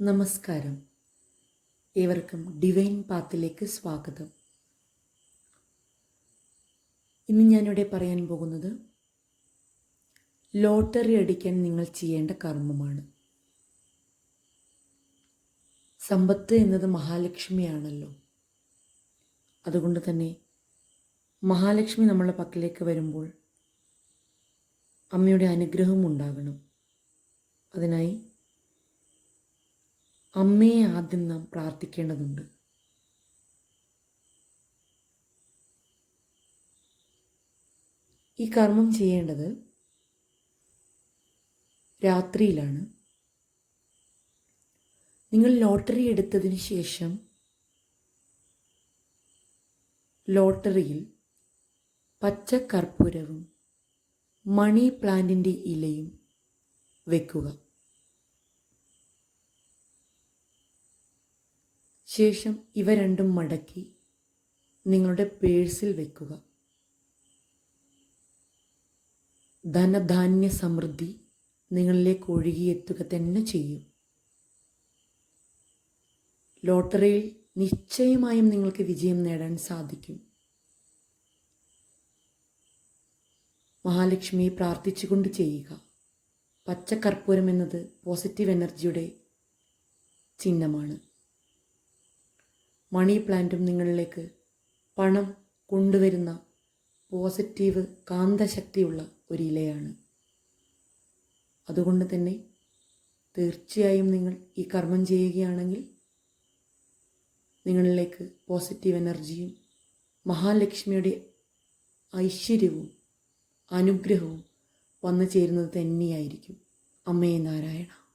നമസ്കാരം. ഏവർക്കും ഡിവൈൻ പാത്തിലേക്ക് സ്വാഗതം. ഇന്ന് ഞാനിവിടെ പറയാൻ പോകുന്നത് ലോട്ടറി അടിക്കാൻ നിങ്ങൾ ചെയ്യേണ്ട കർമ്മമാണ്. സമ്പത്ത് എന്നത് മഹാലക്ഷ്മിയാണല്ലോ. അതുകൊണ്ട് തന്നെ മഹാലക്ഷ്മി നമ്മളെ പക്കലേക്ക് വരുമ്പോൾ അമ്മയുടെ അനുഗ്രഹം ഉണ്ടാകണം. അതിനായി അമ്മയെ ആദ്യം നാം പ്രാർത്ഥിക്കേണ്ടതുണ്ട്. ഈ കർമ്മം ചെയ്യേണ്ടത് രാത്രിയിലാണ്. നിങ്ങൾ ലോട്ടറി എടുത്തതിന് ശേഷം ലോട്ടറിയിൽ പച്ച കർപ്പൂരവും മണി പ്ലാന്റിന്റെ ഇലയും വെക്കുക. ശേഷം ഇവ രണ്ടും മടക്കി നിങ്ങളുടെ പേഴ്സിൽ വെക്കുക. ധനധാന്യ സമൃദ്ധി നിങ്ങളിലേക്ക് ഒഴുകിയെത്തുക തന്നെ ചെയ്യും. ലോട്ടറിയിൽ നിശ്ചയമായും നിങ്ങൾക്ക് വിജയം നേടാൻ സാധിക്കും. മഹാലക്ഷ്മിയെ പ്രാർത്ഥിച്ചുകൊണ്ട് ചെയ്യുക. പച്ചക്കർപ്പൂരം എന്നത് പോസിറ്റീവ് എനർജിയുടെ ചിഹ്നമാണ്. മണി പ്ലാന്റും നിങ്ങളിലേക്ക്. പണം കൊണ്ടുവരുന്ന പോസിറ്റീവ് കാന്തശക്തിയുള്ള ഒരു ഇലയാണ്. അതുകൊണ്ട് തന്നെ തീർച്ചയായും നിങ്ങൾ ഈ കർമ്മം ചെയ്യുകയാണെങ്കിൽ നിങ്ങളിലേക്ക് പോസിറ്റീവ് എനർജിയും മഹാലക്ഷ്മിയുടെ ഐശ്വര്യവും അനുഗ്രഹവും വന്നു ചേരുന്നത് തന്നെയായിരിക്കും. അമ്മേ നാരായണ.